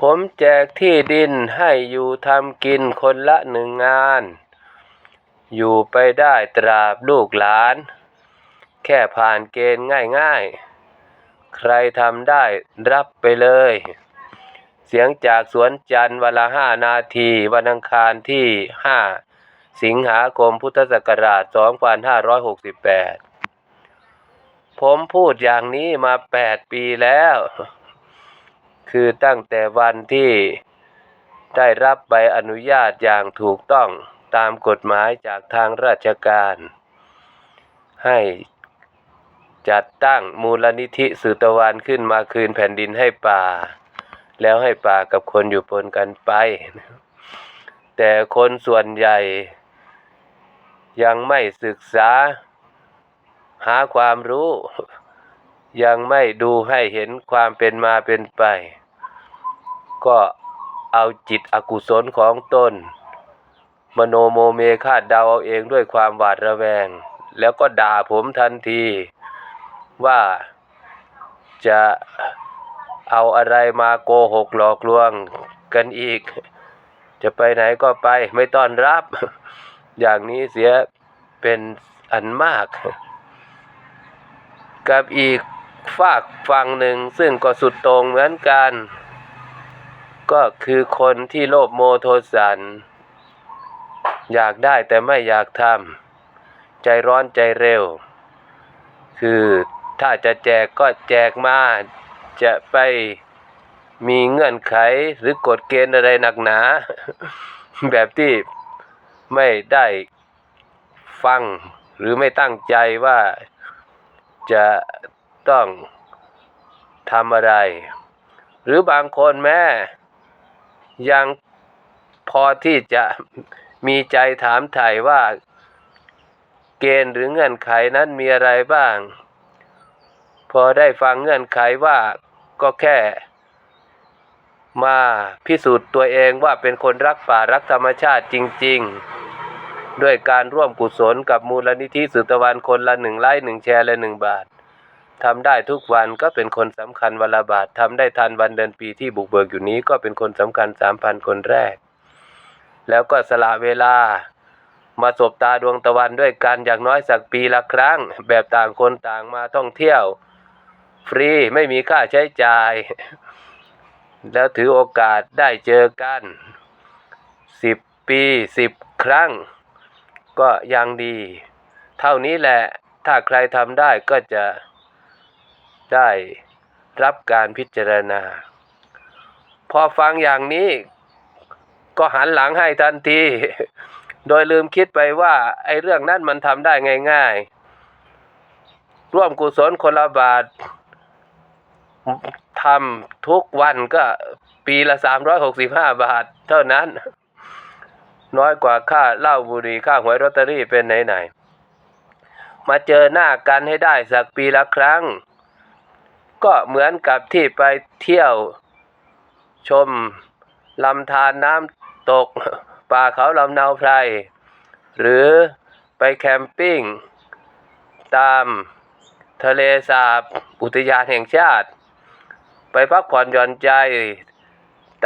ผมแจกที่ดินให้อยู่ทำกินคนละหนึ่งงาน อยู่ไปได้ตราบลูกหลาน แค่ผ่านเกณฑ์ง่ายๆ ใครทำได้รับไปเลย เสียงจากสวนจันทร์วันละห้านาที วันอังคารที่5สิงหาคมพุทธศักราช 2568 ผมพูดอย่างนี้มา 8 ปีแล้ว คือตั้งแต่วันที่ได้รับใบอนุญาตอย่างถูกต้องตามกฎหมายจากทางราชการ ให้จัดตั้งมูลนิธิสืตวันขึ้นมาคืนแผ่นดินให้ป่า แล้วให้ป่ากับคนอยู่ปนกันไป แต่คนส่วนใหญ่ ยังไม่ศึกษาหาความรู้ ยังไม่ดูให้เห็นความเป็นมาเป็นไป ก็เอาจิตอกุศลของตนมโนโมเมคาดเดาเอาเองด้วยความหวาดระแวง แล้วก็ด่าผมทันทีว่าจะเอาอะไรมาโกหกหลอกลวงกันอีก จะไปไหนก็ไปไม่ต้อนรับ อย่างนี้เสียเป็นอันมาก กับอีก ฝากฝั่งหนึ่งซึ่งก็สุดต่งเหมือนกัน ก็คือคนที่โลภโมโทสัน อยากได้แต่ไม่อยากทำใจร้อนใจเร็ว คือถ้าจะแจกก็แจกมาจะไปมีเงื่อนไขหรือกฎเกณฑ์อะไรหนักหนา แบบที่ไม่ได้ฟังหรือไม่ตั้งใจว่าจะ ต้องทำอะไร หรือบางคนแม่ยังพอที่จะมีใจถามไถ่ว่า เกณฑ์หรือเงื่อนไขนั้นมีอะไรบ้าง พอได้ฟังเงื่อนไขว่าก็แค่ มาพิสูจน์ตัวเองว่าเป็นคนรักป่ารักธรรมชาติจริง ๆ ด้วยการร่วมกุศลกับมูลนิธิสุตวันคนละหนึ่งไลค์หนึ่งแชร์และหนึ่งบาท ทำได้ทุกวันก็เป็นคนสำคัญวันละบาททำได้ทันวันเดือนปีที่บุกเบิกอยู่นี้ก็เป็นคนสำคัญสามพันคนแรก แล้วก็สละเวลา มาสบตาดวงตะวันด้วยกันอย่างน้อยสักปีละครั้ง แบบต่างคนต่างมาท่องเที่ยว ฟรีไม่มีค่าใช้จ่าย แล้วถือโอกาสได้เจอกันสิบปีสิบครั้ง ก็ยังดี เท่านี้แหละถ้าใครทำได้ก็จะ ได้รับการพิจารณา พอฟังอย่างนี้ก็หันหลังให้ทันที โดยลืมคิดไปว่า ไอ้เรื่องนั้นมันทำได้ง่าย ๆ ร่วมกุศลคนละบาททำทุกวันก็ปีละสามร้อยหกสิบห้าบาท เท่านั้น น้อยกว่าค่าเหล้าบุหรี่ค่าหวยลอตเตอรี่เป็นไหนๆมาเจอหน้ากันให้ได้สักปีละครั้ง ก็เหมือนกับที่ไปเที่ยวชมลำธารน้ำตกป่าเขาลำเนาไพร หรือไปแคมปิ้ง ตามทะเลสาบอุทยานแห่งชาติ ไปพักผ่อนหย่อนใจ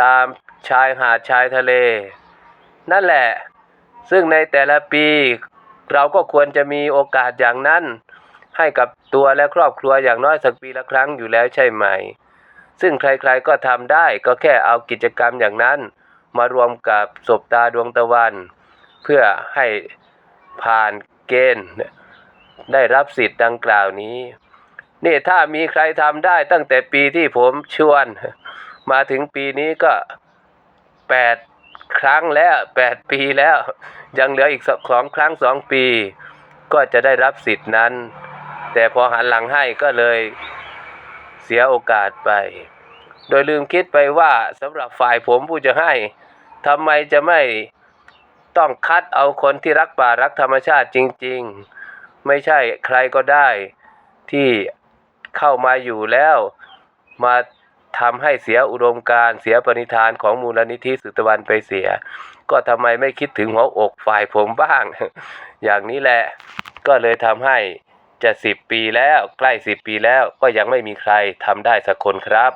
ตามชายหาดชายทะเล นั่นแหละ ซึ่งในแต่ละปี เราก็ควรจะมีโอกาสอย่างนั้น ให้กับตัวและครอบครัวอย่างน้อยสักปีละครั้งอยู่แล้วใช่ไหม ซึ่งใครๆก็ทำได้ก็แค่เอากิจกรรมอย่างนั้น มารวมกับศบตาดวงตะวัน เพื่อให้ผ่านเกณฑ์ ได้รับสิทธิ์ดังกล่าวนี้ นี่ถ้ามีใครทำได้ตั้งแต่ปีที่ผมชวน มาถึงปีนี้ก็แปดครั้งแล้วแปดปีแล้ว ยังเหลืออีกสองครั้งสองปี ก็จะได้รับสิทธินั้น แต่พอหันหลังให้ก็เลยเสียโอกาสไป โดยลืมคิดไปว่าสำหรับฝ่ายผมผู้จะให้ทำไมจะไม่ต้องคัดเอาคนที่รักป่ารักธรรมชาติจริง ๆ ไม่ใช่ใครก็ได้ที่เข้ามาอยู่แล้ว มาทำให้เสียอุดมการเสียปณิธานของมูลนิธิสุตวันไปเสีย ก็ทำไมไม่คิดถึงหัวอกฝ่ายผมบ้าง อย่างนี้แหละก็เลยทำให้ จะสิบปีแล้วใกล้สิบปีแล้วก็ยังไม่มีใครทำได้สักคนครับ